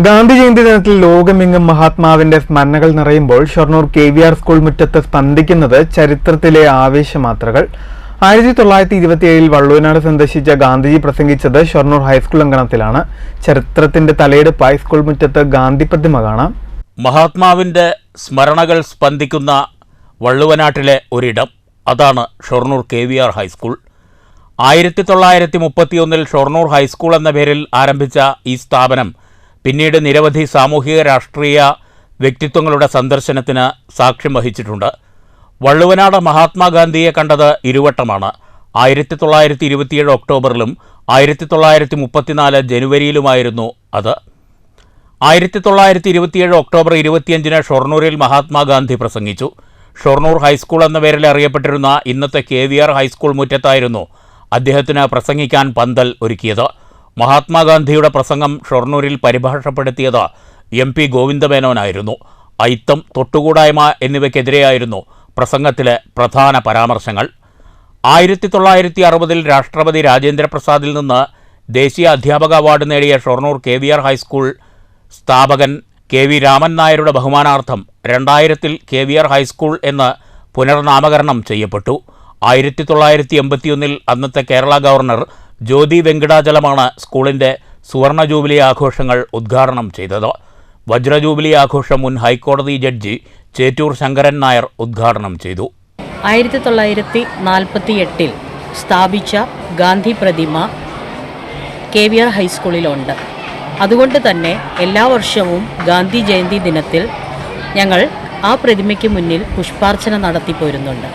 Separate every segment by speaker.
Speaker 1: ഗാന്ധി ജയന്തി ദിനത്തിൽ ലോകമെങ്ങും മഹാത്മാവിന്റെ സ്മരണകൾ നിറയുമ്പോൾ Shoranur K V R school മുറ്റത്ത് സ്പന്ദിക്കുന്നത് ചരിത്രത്തിലെ ആവേശമാത്രകൾ ആയിരത്തി തൊള്ളായിരത്തി ഇരുപത്തിയേഴിൽ വള്ളുവനാട് സന്ദർശിച്ച ഗാന്ധിജി പ്രസംഗിച്ചത് ഷൊർണൂർ ഹൈസ്കൂൾ അങ്കണത്തിലാണ്. ചരിത്രത്തിന്റെ തലയെടുപ്പായി സ്കൂൾ മുറ്റത്ത് ഗാന്ധി പ്രതിമ കാണാം.
Speaker 2: മഹാത്മാവിന്റെ സ്മരണകൾ സ്പന്ദിക്കുന്ന വള്ളുവനാട്ടിലെ ഒരിടം അതാണ് Shoranur K V R high school. ആയിരത്തി തൊള്ളായിരത്തി മുപ്പത്തിയൊന്നിൽ ഷൊർണൂർ ഹൈസ്കൂൾ എന്ന പേരിൽ ആരംഭിച്ച ഈ സ്ഥാപനം പിന്നീട് നിരവധി സാമൂഹിക രാഷ്ട്രീയ വ്യക്തിത്വങ്ങളുടെ സന്ദർശനത്തിന് സാക്ഷ്യം വഹിച്ചിട്ടുണ്ട്. വള്ളുവനാട് മഹാത്മാഗാന്ധിയെ കണ്ടത് ഇരുവട്ടമാണ്. ആയിരത്തി തൊള്ളായിരത്തി ഇരുപത്തിയേഴ് ഒക്ടോബറിലും ആയിരത്തി തൊള്ളായിരത്തി മുപ്പത്തിനാല് ജനുവരിയിലുമായിരുന്നു അത്. ആയിരത്തി തൊള്ളായിരത്തി ഇരുപത്തിയേഴ് ഒക്ടോബർ ഇരുപത്തിയഞ്ചിന് ഷൊർണൂരിൽ മഹാത്മാഗാന്ധി പ്രസംഗിച്ചു. ഷൊർണൂർ ഹൈസ്കൂൾ എന്ന പേരിൽ അറിയപ്പെട്ടിരുന്ന ഇന്നത്തെ K V R high school മുറ്റത്തായിരുന്നു അദ്ദേഹത്തിന് പ്രസംഗിക്കാൻ പന്തൽ ഒരുക്കിയത്. മഹാത്മാഗാന്ധിയുടെ പ്രസംഗം ഷൊർണൂരിൽ പരിഭാഷപ്പെടുത്തിയത് എം പി ഗോവിന്ദമേനോനായിരുന്നു. അയിത്തം തൊട്ടുകൂടായ്മ എന്നിവയ്ക്കെതിരെയായിരുന്നു പ്രസംഗത്തിലെ പ്രധാന പരാമർശങ്ങൾ. ആയിരത്തി തൊള്ളായിരത്തി അറുപതിൽ രാഷ്ട്രപതി രാജേന്ദ്രപ്രസാദിൽ നിന്ന് ദേശീയ അധ്യാപക അവാർഡ് നേടിയ Shoranur K V R high school സ്ഥാപകൻ കെ വി രാമൻ നായരുടെ ബഹുമാനാർത്ഥം രണ്ടായിരത്തിൽ കെ വി ആർ ഹൈസ്കൂൾ എന്ന് പുനർനാമകരണം ചെയ്യപ്പെട്ടു. ആയിരത്തി തൊള്ളായിരത്തി എൺപത്തിയൊന്നിൽ അന്നത്തെ കേരള ഗവർണർ ജ്യോതി വെങ്കടാചലമാണ് സ്കൂളിന്റെ സുവർണ ജൂബിലി ആഘോഷങ്ങൾ ഉദ്ഘാടനം ചെയ്തത്. വജ്ര ജൂബിലി ആഘോഷം മുൻ ഹൈക്കോടതി ജഡ്ജി ചേറ്റൂർ ശങ്കരൻ നായർ ഉദ്ഘാടനം ചെയ്തു.
Speaker 3: ആയിരത്തി തൊള്ളായിരത്തി നാൽപ്പത്തി എട്ടിൽ സ്ഥാപിച്ച ഗാന്ധി പ്രതിമ കെ വി ആർ ഹൈസ്കൂളിലുണ്ട്. അതുകൊണ്ട് തന്നെ എല്ലാ വർഷവും ഗാന്ധി ജയന്തി ദിനത്തിൽ ഞങ്ങൾ ആ പ്രതിമയ്ക്ക് മുന്നിൽ പുഷ്പാർച്ചന നടത്തി പോരുന്നുണ്ട്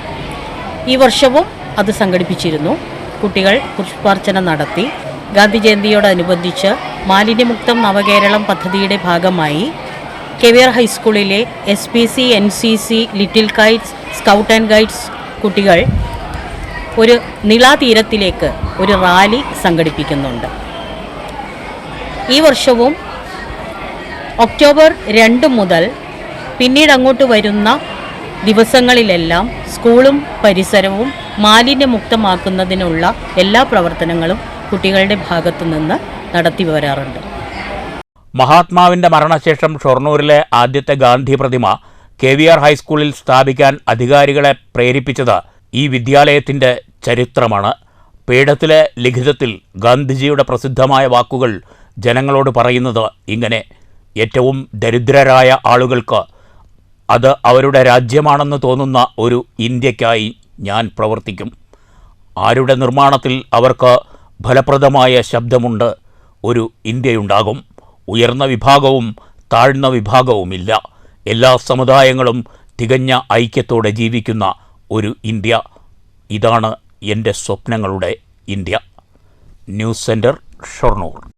Speaker 3: ഈ വർഷവും അത് സംഘടിപ്പിച്ചിരുന്നു. കുട്ടികൾ പുഷ്പാർച്ചന നടത്തി. ഗാന്ധി ജയന്തിയോടനുബന്ധിച്ച് മാലിന്യമുക്തം നവകേരളം പദ്ധതിയുടെ ഭാഗമായി കെവിയർ ഹൈസ്കൂളിലെ S P C N C C little kites scout and guides കുട്ടികൾ ഒരു നിളാതീരത്തിലേക്ക് ഒരു റാലി സംഘടിപ്പിക്കുന്നുണ്ട്. ഈ വർഷവും ഒക്ടോബർ രണ്ട് മുതൽ പിന്നീട് അങ്ങോട്ട് വരുന്ന ദിവസങ്ങളിലെല്ലാം സ്കൂളും പരിസരവും മാലിന്യമുക്തമാക്കുന്നതിനുള്ള എല്ലാ പ്രവർത്തനങ്ങളും കുട്ടികളുടെ ഭാഗത്തു നിന്ന് നടത്തി വരാറുണ്ട്.
Speaker 2: മഹാത്മാവിന്റെ മരണശേഷം ഷൊർണൂരിലെ ആദ്യത്തെ ഗാന്ധി പ്രതിമ കെ വി ആർ ഹൈസ്കൂളിൽ സ്ഥാപിക്കാൻ അധികാരികളെ പ്രേരിപ്പിച്ചത് ഈ വിദ്യാലയത്തിന്റെ ചരിത്രമാണ്. പീഠത്തിലെ ലിഖിതത്തിൽ ഗാന്ധിജിയുടെ പ്രസിദ്ധമായ വാക്കുകൾ ജനങ്ങളോട് പറയുന്നത് ഇങ്ങനെ ഏറ്റവും ദരിദ്രരായ ആളുകൾക്ക് അത് അവരുടെ രാജ്യമാണെന്ന് തോന്നുന്ന ഒരു ഇന്ത്യക്കായി ഞാൻ പ്രവർത്തിക്കും. ആരുടെ നിർമ്മാണത്തിൽ അവർക്ക് ഫലപ്രദമായ ശബ്ദമുണ്ട് ഒരു ഇന്ത്യയുണ്ടാകും. ഉയർന്ന വിഭാഗവും താഴ്ന്ന വിഭാഗവുമില്ല. എല്ലാ സമുദായങ്ങളും തികഞ്ഞ ഐക്യത്തോടെ ജീവിക്കുന്ന ഒരു ഇന്ത്യ. ഇതാണ് എന്റെ സ്വപ്നങ്ങളുടെ ഇന്ത്യ. News centre Shoranur.